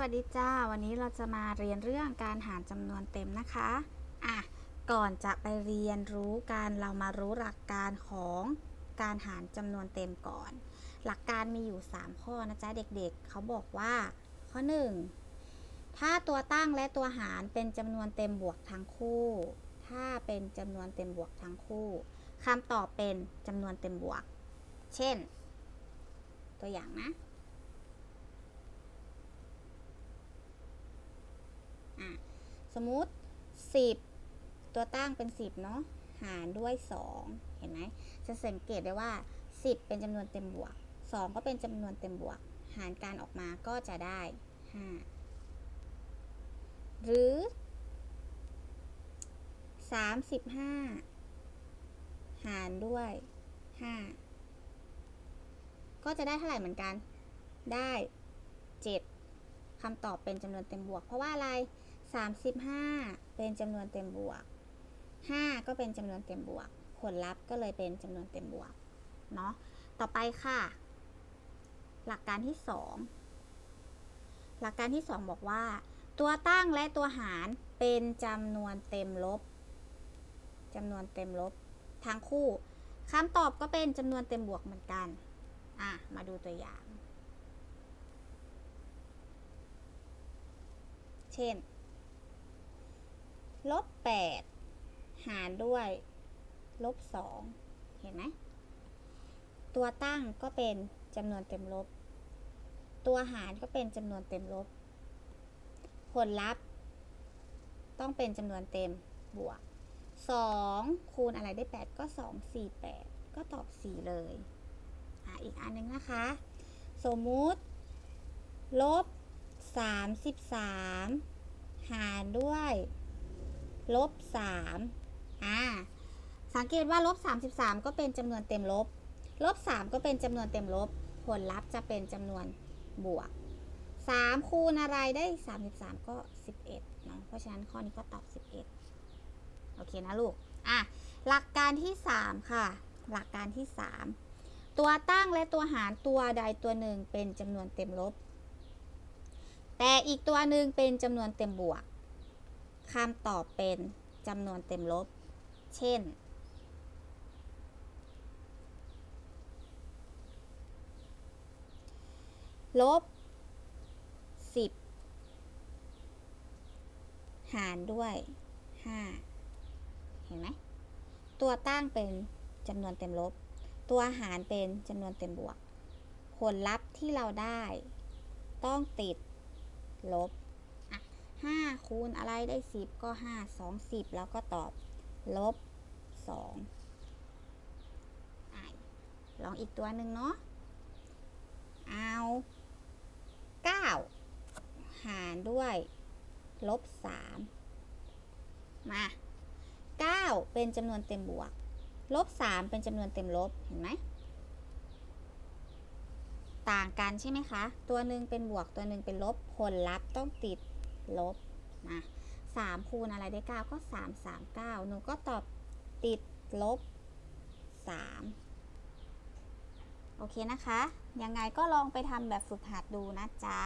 วัสดีจ้า วันนี้เราจะมาเรียนเรื่องการหารจำนวนเต็มนะคะ อะ ก่อนจะไปเรียนรู้การเรามารู้หลักการของการหารจำนวนเต็มก่อน หลักการมีอยู่ 3 ข้อนะจ๊ะเด็กๆเขาบอกว่า ข้อ 1 ถ้าตัวตั้งและตัวหารเป็นจำนวนเต็มบวกทั้งคู่ ถ้าเป็นจำนวนเต็มบวกทั้งคู่คำตอบเป็นจำนวนเต็มบวก เช่น ตัวอย่างนะ อะ สมมุติ 10 ตัวตั้งเป็น 10 เนาะ หารด้วย 2 เห็นไหม จะสังเกตได้ว่า 10 เป็นจำนวนเต็มบวก 2 ก็เป็นจำนวนเต็มบวก หารการออกมาก็จะได้ 5 หรือ 35 หารด้วย 5 ก็จะได้เท่าไหร่เหมือนกัน ได้ 7คำตอบเป็นจำนวนเต็มบวก เพราะว่าอะไร 35 เป็นจำนวนเต็มบวก 5 ก็เป็นจำนวนเต็มบวก ผลลัพธ์ก็เลยเป็นจำนวนเต็มบวกเนาะต่อไปค่ะ หลักการที่ 2 หลักการที่ 2 บอกว่า ตัวตั้งและตัวหารเป็นจำนวนเต็มลบจำนวนเต็มลบทั้งคู่คำตอบก็เป็นจำนวนเต็มบวกเหมือนกัน อะ มาดูตัวอย่าง เช่น ลบ8หารด้วยลบ2เห็นไหมตัวตั้งก็เป็นจำนวนเต็มลบ ตัวหารก็เป็นจำนวนเต็มลบ ผลลัพธ์ ต้องเป็นจำนวนเต็มบวก 2 คูณอะไรได้ 8 ก็ 2 4 8 ก็ตอบ 4 เลยอะอีกอันหนึงนะคะ สมมุติ ลบ 33 หารด้วย ลบ3อ่าสังเกตว่าลบ33 ก็เป็นจำนวนเต็มลบ ลบ 3 ก็เป็นจำนวนเต็มลบ ผลลัพธ์จะเป็นจำนวนบวก 3 คูณอะไรได้ 33 ก็ 11เนาะเพราะฉะนั้นข้อนี้ก็ตอบ 11 โอเคนะลูก อะ หลักการที่ 3 ค่ะ หลักการที่ 3 ตัวตั้งและตัวหารตัวใดตัวหนึ่งเป็นจำนวนเต็มลบ แต่อีกตัวหนึ่งเป็นจำนวนเต็มบวก คำตอบเป็นจำนวนเต็มลบ เช่น ลบ 10 หารด้วย 5 เห็นไหม ตัวตั้งเป็นจำนวนเต็มลบ ตัวหารเป็นจำนวนเต็มบวก ผลลัพธ์ที่เราได้ ต้องติดลบ 5 คูณอะไรได้ 10 ก็ 5 2 10 แล้วก็ตอบ ลบ2อะลองอีกตัวหนึ่งเนาะ เอา 9 หารด้วย ลบ 3 มา 9 เป็นจำนวนเต็มบวก ลบ 3 เป็นจำนวนเต็มลบ เห็นไหม ต่างกันใช่ไหมคะ ตัวหนึ่งเป็นบวก ตัวหนึ่งเป็นลบ ผลลัพธ์ต้องติด ลบนะสามคูณอะไรได้เก้าก็สามสามเก้าหนูก็ตอบติดลบสามโอเคนะคะ ยังไงก็ลองไปทำแบบฝึกหัดดูนะจ๊ะ